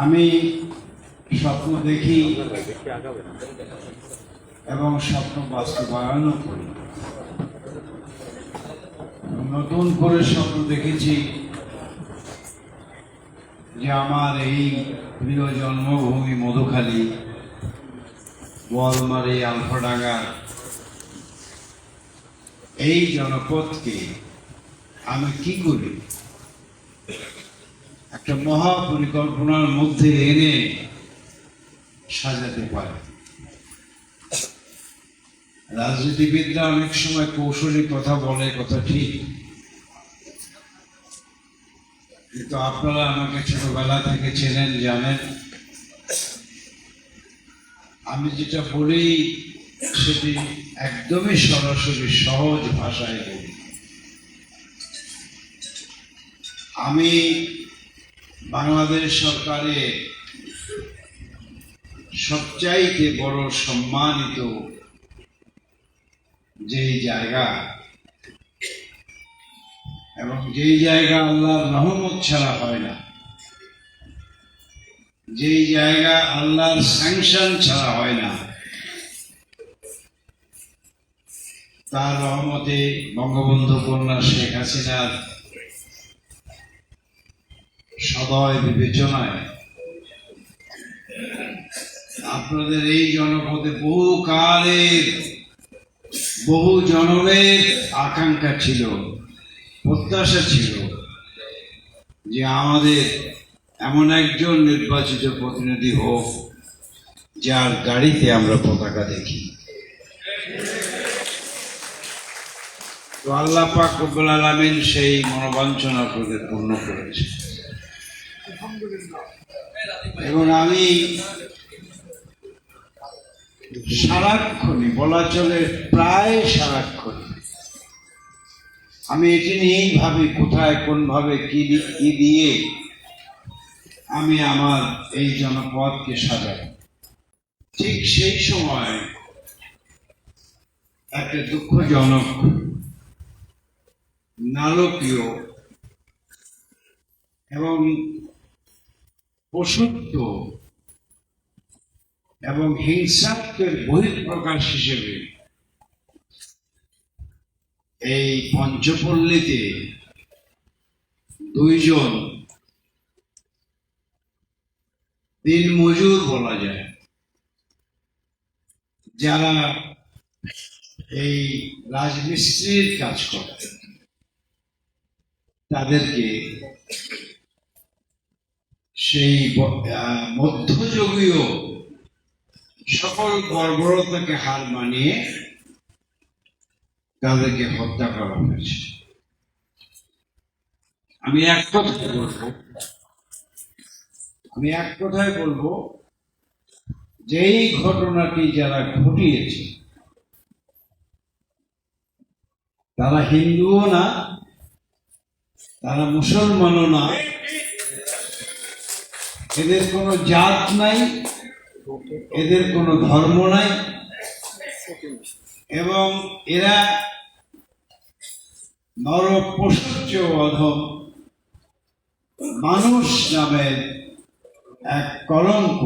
আমি স্বপ্ন দেখি এবং স্বপ্ন বাস্তবায়নও করি। নতুন করে স্বপ্ন দেখেছি যে আমার এই প্রিয় জন্মভূমি মধুখালী বোয়ালমারি আলফাডাঙ্গা, এই জনপদকে আমি কি করি? একটা মহা পরিকল্পনার মধ্যে এনে সাজাতে পারে। রাজনীতিবিদরা অনেক সময় কৌশলী কথা বলে, কথা ঠিক। কিন্তু আপনারা আমাকে ছোটবেলা থেকে চেনেন, জানেন। আমি যেটা বলি, সেটি একদমই সরাসরি সহজ ভাষায় বলি। আমি বাংলাদেশ সরকারে সবচাইতে বড় সম্মানিত যেই জায়গা, এবং যেই জায়গা আল্লাহর রহমত ছাড়া হয় না, যেই জায়গা আল্লাহর স্যাংশন ছাড়া হয় না, তার রহমতে বঙ্গবন্ধু কন্যা শেখ হাসিনার সদয় বিবেচনায়। আপনাদের এই জনপদে বহু কালের বহু জনমের আকাঙ্ক্ষা ছিল, প্রত্যাশা ছিল যে আমাদের এমন একজন নির্বাচিত প্রতিনিধি হোক যার গাড়িতে আমরা পতাকা দেখি। তো আল্লাহ পাক সেই মনোবাঞ্ছনা আপনাদের পূর্ণ করেছে এবং আমি সারাক্ষণই, বলা চলে প্রায় সারাক্ষণই, আমি এটি নিয়েই ভাবি কোথায়, কোনভাবে, কি কি দিয়ে আমি আমার এই জনপদকে সাজাই। ঠিক সেই সময় একটা দুঃখজনক নারকীয় এবং পশুত্ব এবং হিংসাত্বের বহিঃপ্রকাশ হিসেবে এই পঞ্চপল্লীতে দুইজন দিন মজুর বলা যায়, যারা এই রাজমিস্ত্রির কাজ করে তাদেরকে সেই মধ্যযুগীয় সকল বর্বরতাকে হার মানিয়ে তাদেরকে হত্যা করা হয়েছে। আমি এক কথায় বলব, আমি এক কথায় বলব যে এই ঘটনাটি যারা ঘটিয়েছে, তারা হিন্দুও না, তারা মুসলমানও না এদের কোনো জাত নাই, এদের কোনো ধর্ম নাই। এবং এরা নর পশুচ্চ অধম মানুষ নামের এক কলঙ্ক।